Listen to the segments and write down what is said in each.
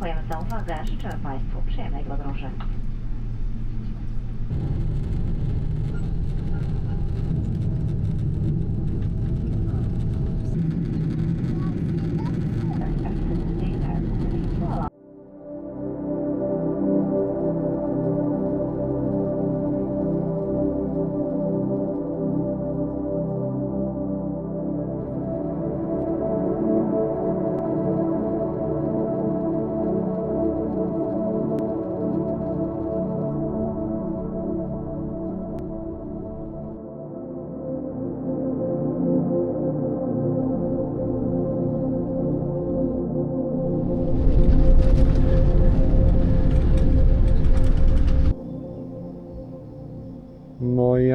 Dziękujemy za uwagę. Życzymy Państwu przyjemnej podróży.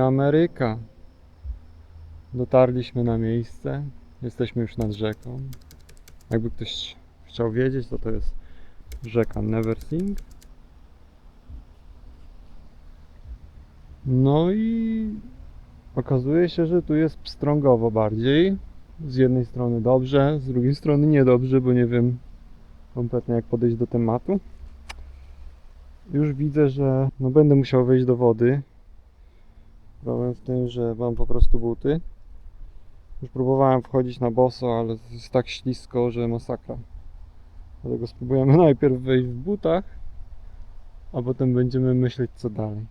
Ameryka. Dotarliśmy na miejsce. Jesteśmy już nad rzeką. Jakby ktoś chciał wiedzieć, to to jest rzeka Neversink. No i okazuje się, że tu jest pstrągowo bardziej. Z jednej strony dobrze, z drugiej strony niedobrze, bo nie wiem kompletnie jak podejść do tematu. Już widzę, że no będę musiał wejść do wody. Problem w tym, że mam po prostu buty. Już próbowałem wchodzić na boso, ale jest tak ślisko, że masakra. Dlatego spróbujemy najpierw wejść w butach, a potem będziemy myśleć co dalej.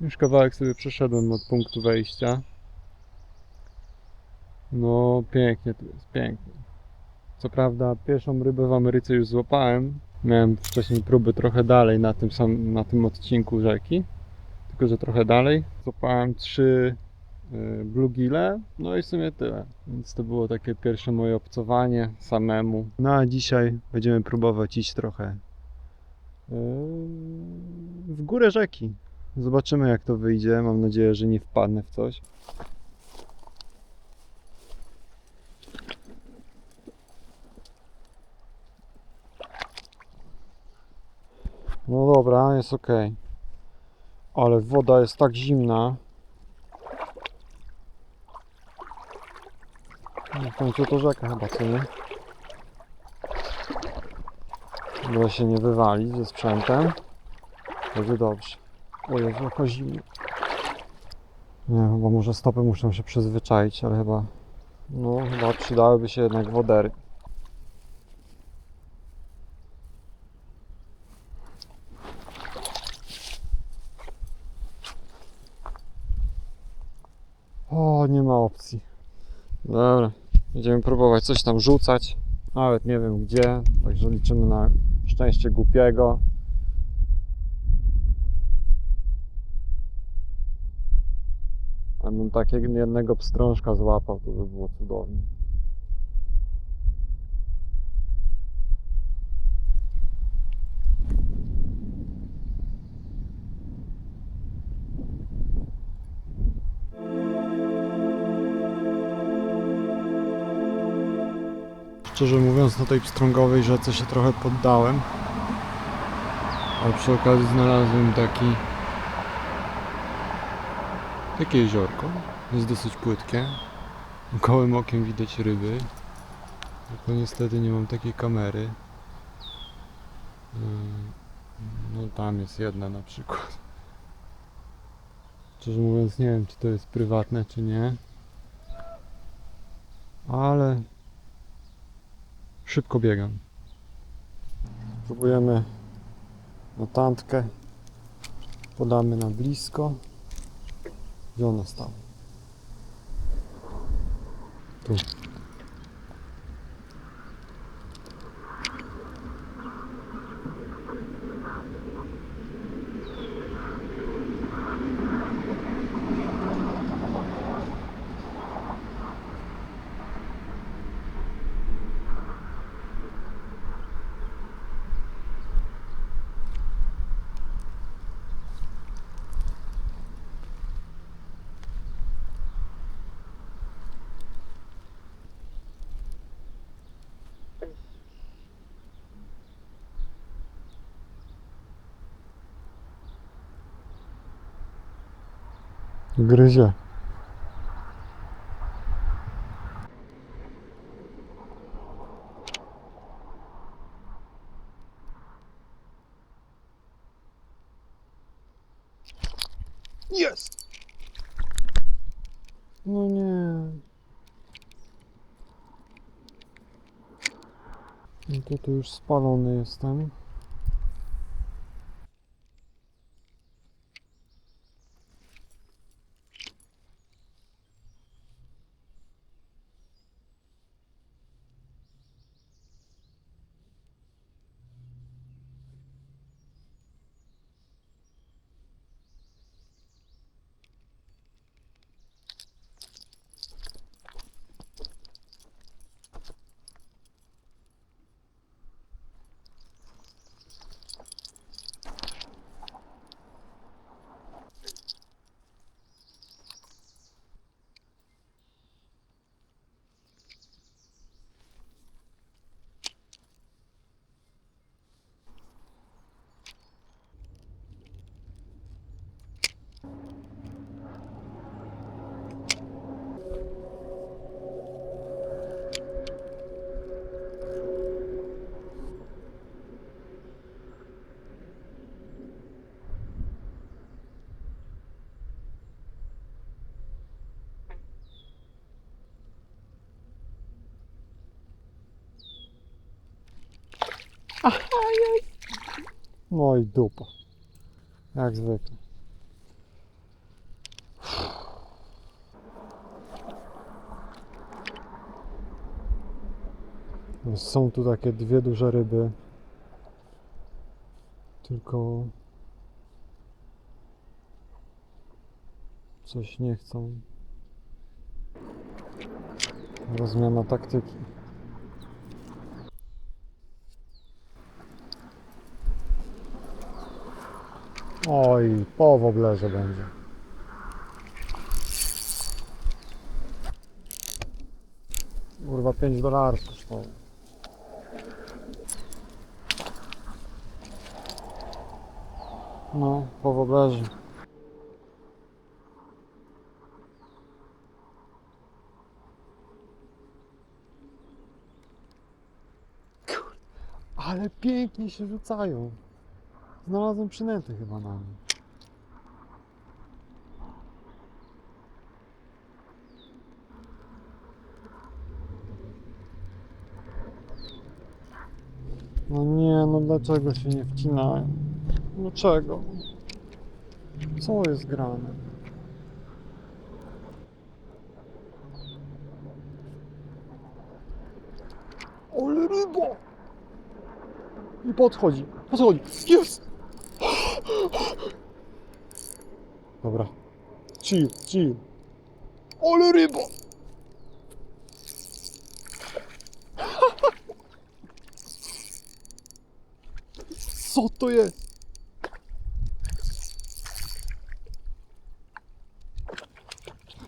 Już kawałek sobie przeszedłem od punktu wejścia. No pięknie tu jest, pięknie. Co prawda pierwszą rybę w Ameryce już złapałem. Miałem wcześniej próby trochę dalej na tym, sam, na tym odcinku rzeki tylko że trochę dalej. Złapałem trzy y, bluegille, no i w sumie tyle. Więc to było takie pierwsze moje obcowanie samemu. No a dzisiaj będziemy próbować iść trochę y, w górę rzeki. Zobaczymy jak to wyjdzie. Mam nadzieję, że nie wpadnę w coś. No dobra, jest ok. Ale woda jest tak zimna. No, W końcu to rzeka chyba, co nie? Byle się nie wywalić ze sprzętem. Będzie dobrze. O Jezu, jaka zimna. Nie, chyba może stopy muszą się przyzwyczaić, ale chyba... No, chyba przydałyby się jednak wodery. Nie ma opcji. Dobra, będziemy próbować coś tam rzucać. Nawet nie wiem gdzie, także liczymy na szczęście głupiego. Jakbym takiego jednego pstrążka złapał, to by było cudownie. Szczerze mówiąc, na tej pstrągowej rzece się trochę poddałem. Ale przy okazji znalazłem taki. Takie jeziorko. Jest dosyć płytkie. Gołym okiem widać ryby. Tylko niestety nie mam takiej kamery. Ym, No tam jest jedna na przykład. Szczerze mówiąc nie wiem czy to jest prywatne czy nie. Ale szybko biegam. Próbujemy na tantkę. Podamy na blisko. Gdzie ona stała? Tu. грызя. Yes! Ну не. Вот это уж спалонные стами. No i dupa. Jak zwykle. Są tu takie dwie duże ryby. Tylko coś nie chcą. Rozmiana taktyki. Oj, po woblerze będzie. Kurwa 5 dolarów kosztowało. No, po woblerze. Ale pięknie się rzucają. Znalazłem przynętę chyba na nim. No nie, no dlaczego się nie wcinają? Dlaczego? Co jest grane? Ole rybo! I podchodzi, podchodzi. Jest! Dobra. Chill, chill. Ole rybo! Co to jest?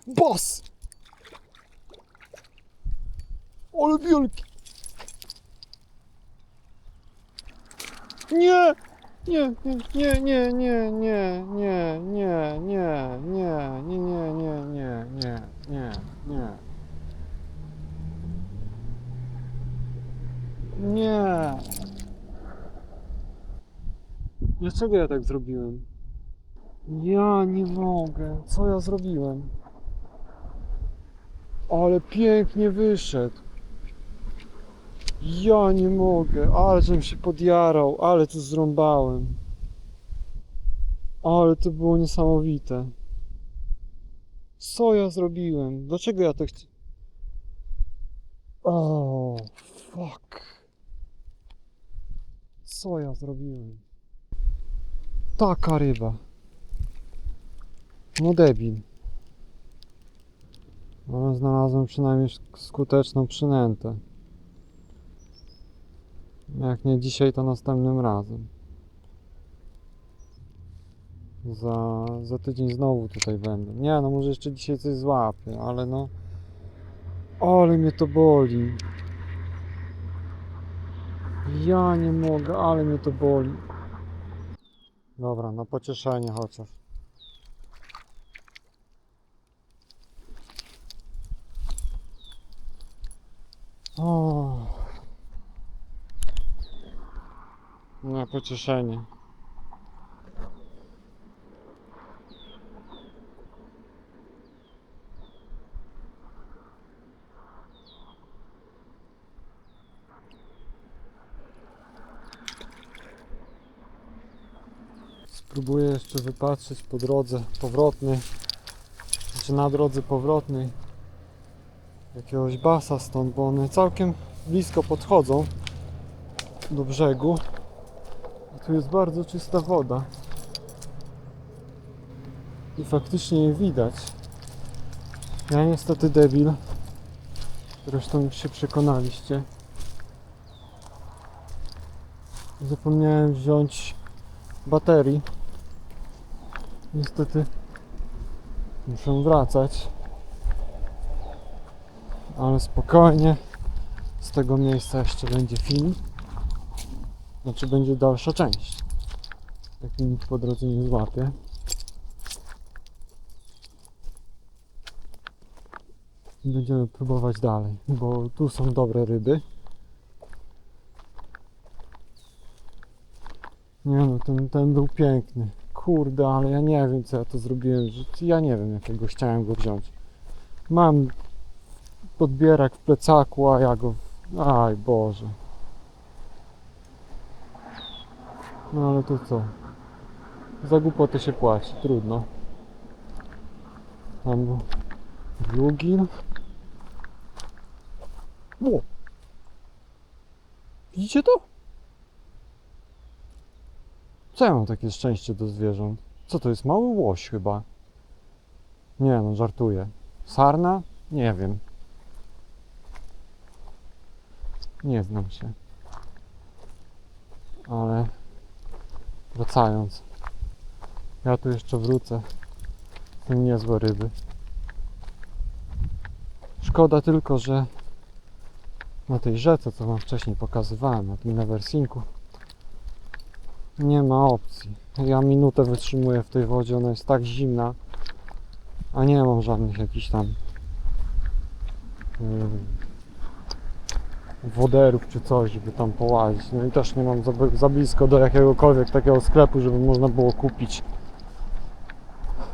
Bas! Ale wielki! Nie! Nie, nie, nie, nie, nie, nie, Dlaczego ja tak zrobiłem? Ja nie mogę. Co ja zrobiłem? Ale pięknie wyszedł. Ja nie mogę, ale żem się podjarał, ale to zrąbałem. Ale to było niesamowite. Co ja zrobiłem? Dlaczego ja to chcę? O, fuck. Co ja zrobiłem? Taka ryba. No debil. Ale znalazłem przynajmniej sk- skuteczną przynętę. Jak nie dzisiaj, to następnym razem. Za, za tydzień znowu tutaj będę. Nie, no może jeszcze dzisiaj coś złapię, ale no... Ale mnie to boli. Ja nie mogę, ale mnie to boli. Добре, на почешання гачок. На почешання. Jeszcze wypatrzeć po drodze powrotnej, czy na drodze powrotnej jakiegoś basa stąd, bo one całkiem blisko podchodzą do brzegu. Tu jest bardzo czysta woda. I faktycznie je widać. Ja niestety debil. Zresztą już się przekonaliście. Zapomniałem wziąć baterii. Niestety muszę wracać. Ale spokojnie. Z tego miejsca jeszcze będzie film. Znaczy będzie dalsza część. Jak nikt po drodze nie złapie. Będziemy próbować dalej, bo tu są dobre ryby. Nie no, ten, ten był piękny. Kurde, ale ja nie wiem co ja to zrobiłem. Ja nie wiem jakiego chciałem go wziąć. Mam podbierak w plecaku, a ja go... Aj Boże. No ale to co? Za głupotę się płaci, trudno. Tam był bluegin. O! Widzicie to? Co ja mam takie szczęście do zwierząt? Co to jest? Mały łoś chyba. Nie no, żartuję. Sarna? Nie wiem. Nie znam się. Ale wracając. Ja tu jeszcze wrócę. Są niezłe ryby. Szkoda tylko, że na tej rzece, co wam wcześniej pokazywałem, na tym Neversingku, nie ma opcji. Ja minutę wytrzymuję w tej wodzie, ona jest tak zimna, a nie mam żadnych jakichś tam yy, woderów czy coś, żeby tam połazić. No i też nie mam za, za blisko do jakiegokolwiek takiego sklepu, żeby można było kupić,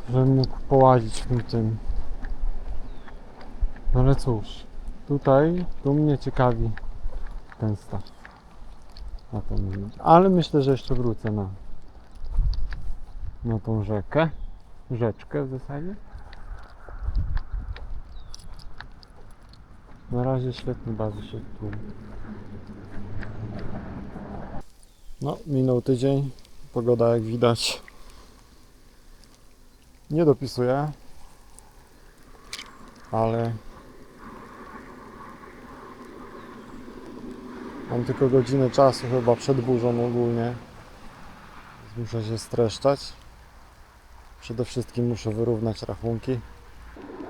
żebym mógł połazić w tym tym. No ale cóż, tutaj, tu mnie ciekawi ten staw. Na tą. Ale myślę, że jeszcze wrócę na, na tą rzekę. Rzeczkę w zasadzie. Na razie świetnie bawi się tu. No, minął tydzień. Pogoda jak widać nie dopisuje, ale mam tylko godzinę czasu chyba przed burzą ogólnie. Muszę się streszczać. Przede wszystkim muszę wyrównać rachunki.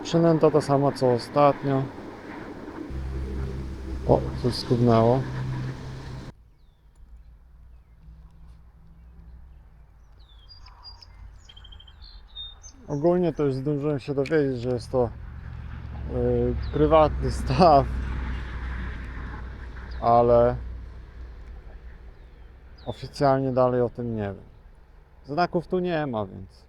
Przynęta ta sama co ostatnio. O, coś skubnęło. Ogólnie to już zdążyłem się dowiedzieć, że jest to yy, prywatny staw, ale oficjalnie dalej o tym nie wiem. Znaków tu nie ma, więc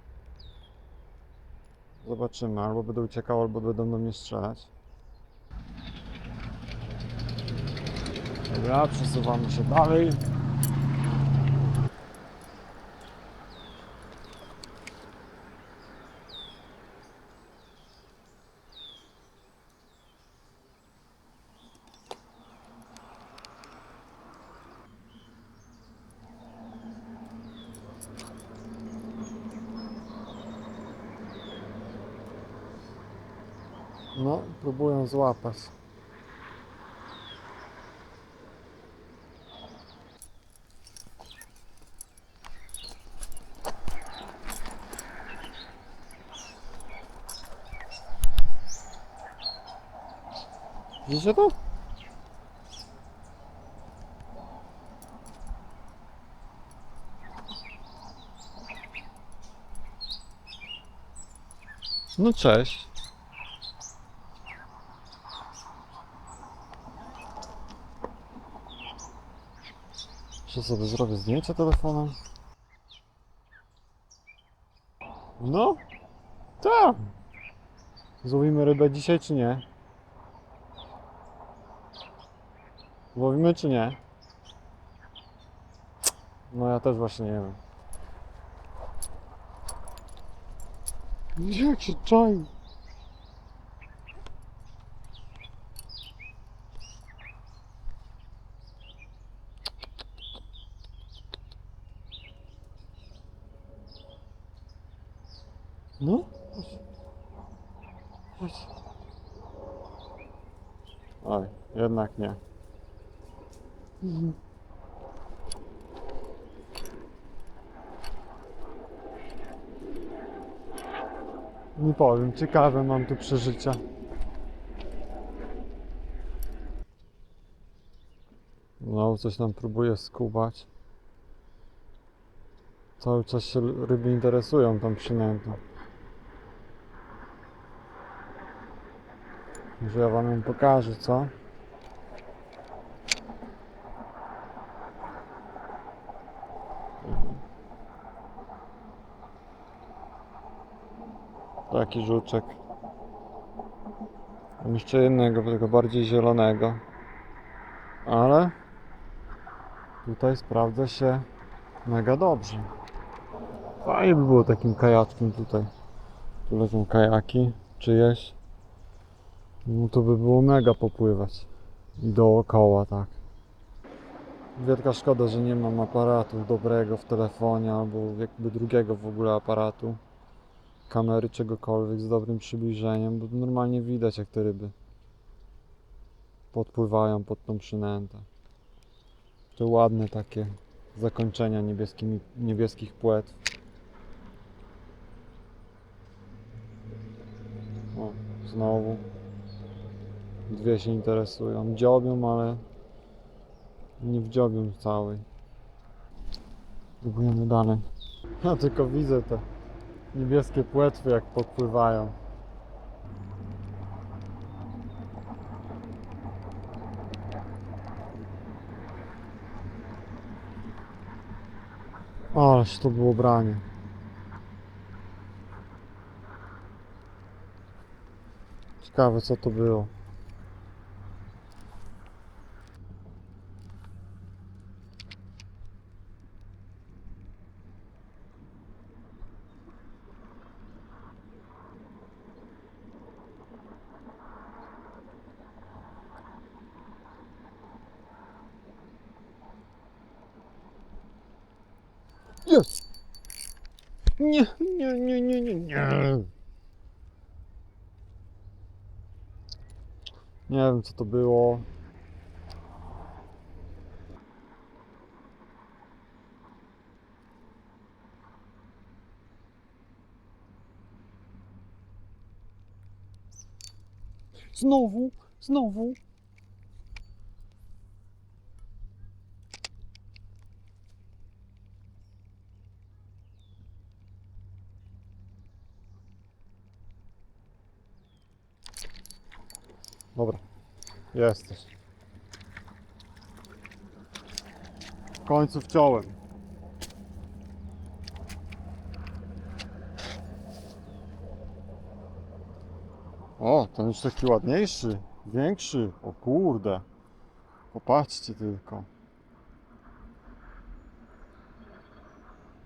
zobaczymy. Albo będę uciekał, albo będą do mnie strzelać. Dobra, przesuwamy się dalej. No, złapać. Widzicie to? No cześć. sobie zrobię zdjęcie telefonem. No, tak. Złowimy rybę dzisiaj czy nie? Złowimy czy nie? No ja też właśnie nie wiem. Jak się czai? Oj, jednak nie. Nie powiem, ciekawe mam tu przeżycia. No, coś tam próbuje skubać. Cały czas się ryby interesują tą przynętą. Może ja wam ją pokażę, co? Taki żuczek. Mam jeszcze jednego, tylko bardziej zielonego. Ale tutaj sprawdza się mega dobrze. Fajnie by było takim kajaczkiem tutaj. Tu leżą kajaki czyjeś. No to by było mega popływać. I dookoła, tak. Wielka szkoda, że nie mam aparatu dobrego w telefonie albo jakby drugiego w ogóle aparatu. Kamery czegokolwiek z dobrym przybliżeniem, bo normalnie widać jak te ryby podpływają pod tą przynętę. Te ładne takie zakończenia niebieskimi, niebieskich płetw. O, znowu. Dwie się interesują. Dziobią, ale nie wdziobią całej. Próbujemy dalej. Ja tylko widzę te niebieskie płetwy jak podpływają. Ależ to było branie. Ciekawe co to było. Jest! Nie, nie, nie, nie, nie, nie. Nie wiem co to było. Znowu, znowu. Dobra, jesteś. W końcu wciąłem. O, ten już taki ładniejszy, większy. O kurde. Popatrzcie tylko.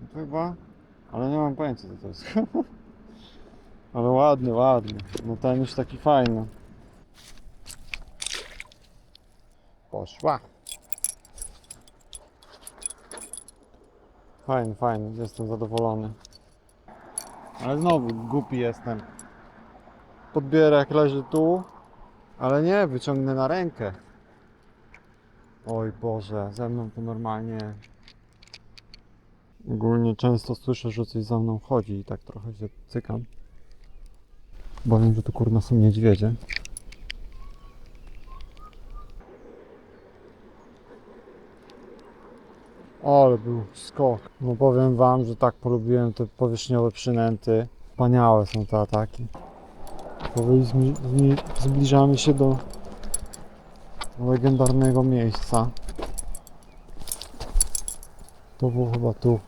No to chyba... Ale nie mam pojęcia co to jest. Ale ładny, ładny. No ten już taki fajny. Poszła. Fajny, fajny, jestem zadowolony. Ale znowu głupi jestem. Podbierak leży tu, ale nie, wyciągnę na rękę. Oj Boże, ze mną to normalnie. Ogólnie często słyszę, że coś za mną chodzi i tak trochę się cykam. Bo wiem, że to kurna są niedźwiedzie. Ale był skok. No powiem wam, że tak polubiłem te powierzchniowe przynęty. Wspaniałe są te ataki. Powoli zbliżamy się do legendarnego miejsca. To było chyba tu.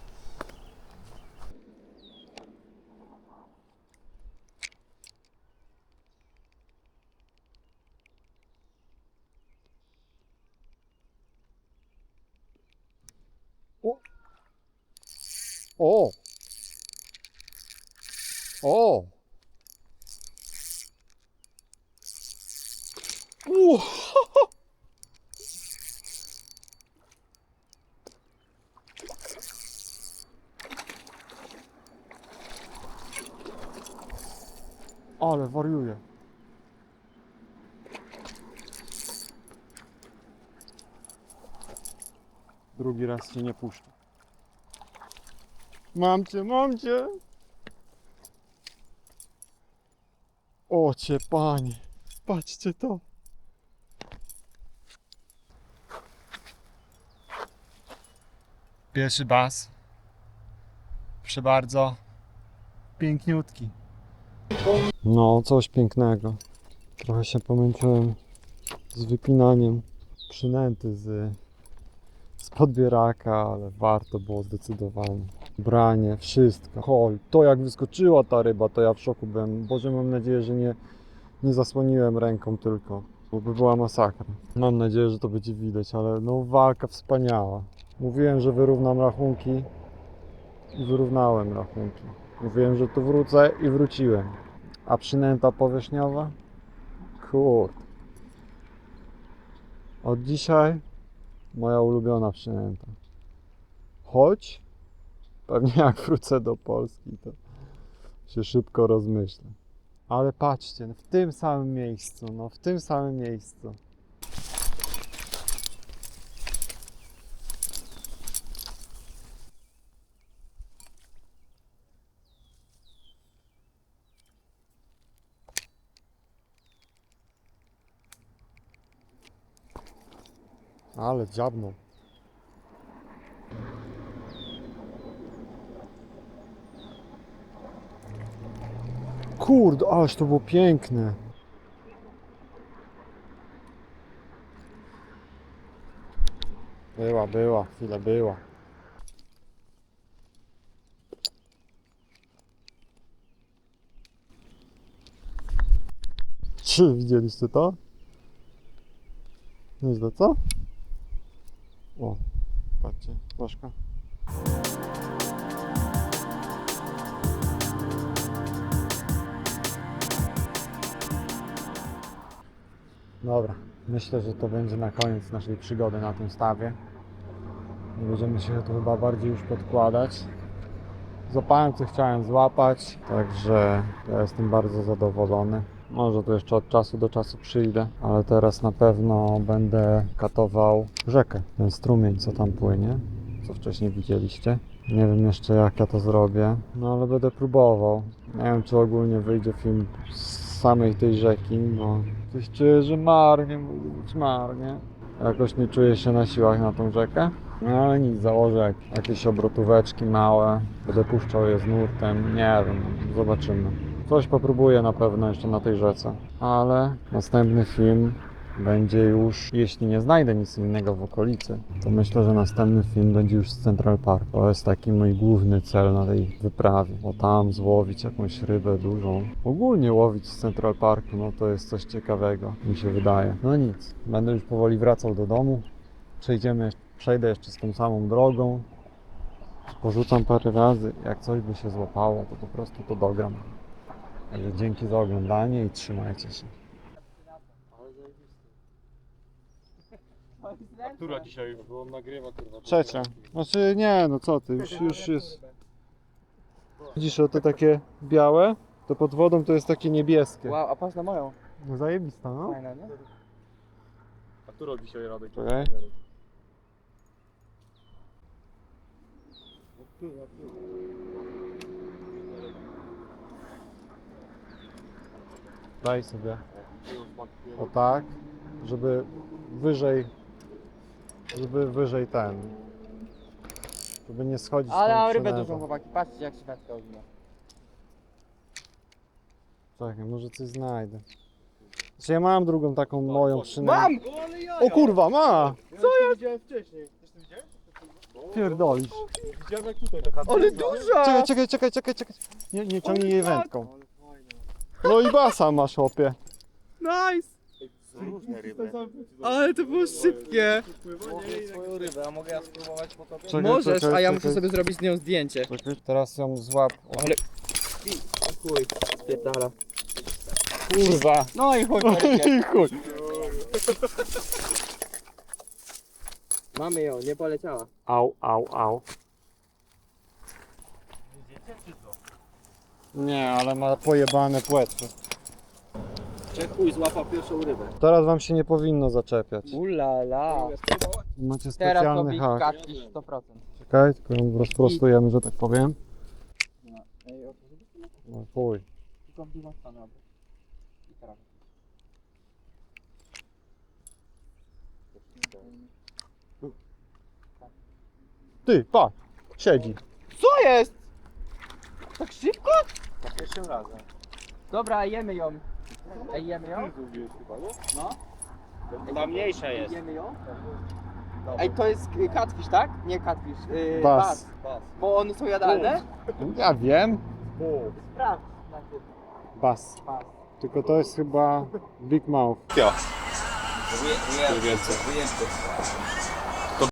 O! O! O! Ło! Ale wariuje. Drugi raz cię nie puszczę. Mam cię, mam cię! O cię, panie! Patrzcie to! Pierwszy bas. Proszę bardzo. Piękniutki. No, coś pięknego. Trochę się pomęczyłem z wypinaniem przynęty z, z podbieraka, ale warto było zdecydowanie. Branie, wszystko. Hoj, to jak wyskoczyła ta ryba, to ja w szoku byłem. Boże, mam nadzieję, że nie, nie zasłoniłem ręką tylko, bo by była masakra. Mam nadzieję, że to będzie widać, ale no walka wspaniała. Mówiłem, że wyrównam rachunki i wyrównałem rachunki. Mówiłem, że tu wrócę i wróciłem. A przynęta powierzchniowa? Kurde. Od dzisiaj moja ulubiona przynęta. Choć pewnie jak wrócę do Polski, to się szybko rozmyślę. Ale patrzcie, no w tym samym miejscu, no w tym samym miejscu. Ale dziabnął. Kurde, ależ to było piękne. Była, była, chwilę była. Czy widzieliście to? Nieźle, co? O, patrzcie, flaszka. Dobra, myślę, że to będzie na koniec naszej przygody na tym stawie. Nie będziemy się tu chyba bardziej już podkładać. Złapałem co chciałem złapać, także ja jestem bardzo zadowolony. Może tu jeszcze od czasu do czasu przyjdę, ale teraz na pewno będę katował rzekę, ten strumień co tam płynie, co wcześniej widzieliście. Nie wiem jeszcze jak ja to zrobię, no ale będę próbował. Nie wiem czy ogólnie wyjdzie film z samej tej rzeki, bo coś czuję, że marnie, być marnie. Jakoś nie czuję się na siłach na tą rzekę. No ale nic, założę jak- jakieś obrotóweczki małe, będę puszczał je z nurtem, nie wiem, zobaczymy. Coś popróbuję na pewno jeszcze na tej rzece, ale następny film będzie już, jeśli nie znajdę nic innego w okolicy, to myślę, że następny film będzie już z Central Park. To jest taki mój główny cel na tej wyprawie, bo tam złowić jakąś rybę dużą. Ogólnie łowić z Central Parku, no to jest coś ciekawego, mi się wydaje. No nic, będę już powoli wracał do domu. Przejdziemy, przejdę jeszcze z tą samą drogą. Porzucam parę razy, jak coś by się złapało, to po prostu to dogram. Także dzięki za oglądanie i trzymajcie się. Która dzisiaj, bo on nagrywa kurwa. Trzecia. Znaczy nie, no co ty, już, już jest. Widzisz, o te takie białe, to pod wodą to jest takie niebieskie. Wow, a patrz na moją. No zajebista, no. Fajna, nie? A którą dzisiaj Radek? Czekaj. Daj sobie. O tak, żeby wyżej, żeby wyżej ten, żeby nie schodzić Ale mam rybę dużą, chłopaki. Patrzcie, jak się wędka owina. Czekaj, może coś znajdę. Znaczy ja mam drugą taką moją przynętę. Mam! O kurwa, ma! Co ja widziałem wcześniej? To widziałeś? Pierdolisz. Widziałem jak tutaj taka Ale duża. duża! Czekaj, czekaj, czekaj, czekaj, czekaj. Nie, nie ciągnij jej wędką. No i basa masz, chłopie. Nice! Różne ryby. Ale to było szybkie. swoją rybę, a mogę ja spróbować po tobie? Czekaj, Możesz, czekaj, a ja czekaj. muszę sobie zrobić z nią zdjęcie. Czekaj, teraz ją złap. Ale... chuj, spierdala. Kurwa. No i chuj, poleciał. chuj. Mamy ją, nie poleciała. Au, au, au. Nie, ale ma pojebane płetwy. Czy chuj złapał pierwszą rybę. Teraz wam się nie powinno zaczepiać. Ulala. Macie Teraz specjalny hak. catfish 100%. Czekaj, tylko ją rozprostujemy, że tak powiem. No chuj. Tylko w drugą stronę obróć. I teraz. Ty, patrz, siedzi. Co jest? Tak szybko? Za pierwszym razem. Dobra, jemy ją. Ej, jemy ją? No. Ta mniejsza jest. Jemy ją? Ej, to jest y, catfish, tak? Nie catfish. Yy, Bas. Bas. Bo one są jadalne? Ja wiem. Sprawdź najpierw. Bas. Bas. Tylko to jest chyba Big Mouth. Wyjęte. Wyjęte.